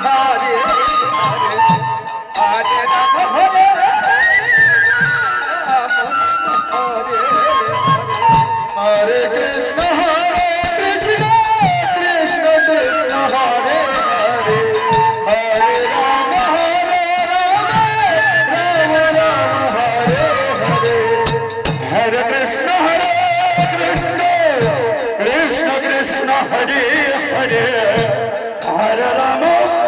Hare Hare Hare Rama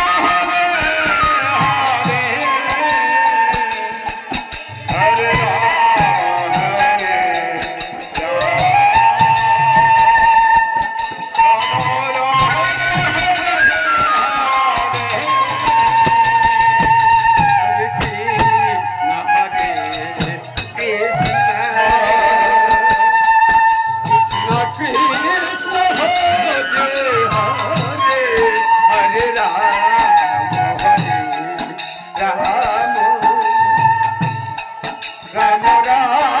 i'm ganara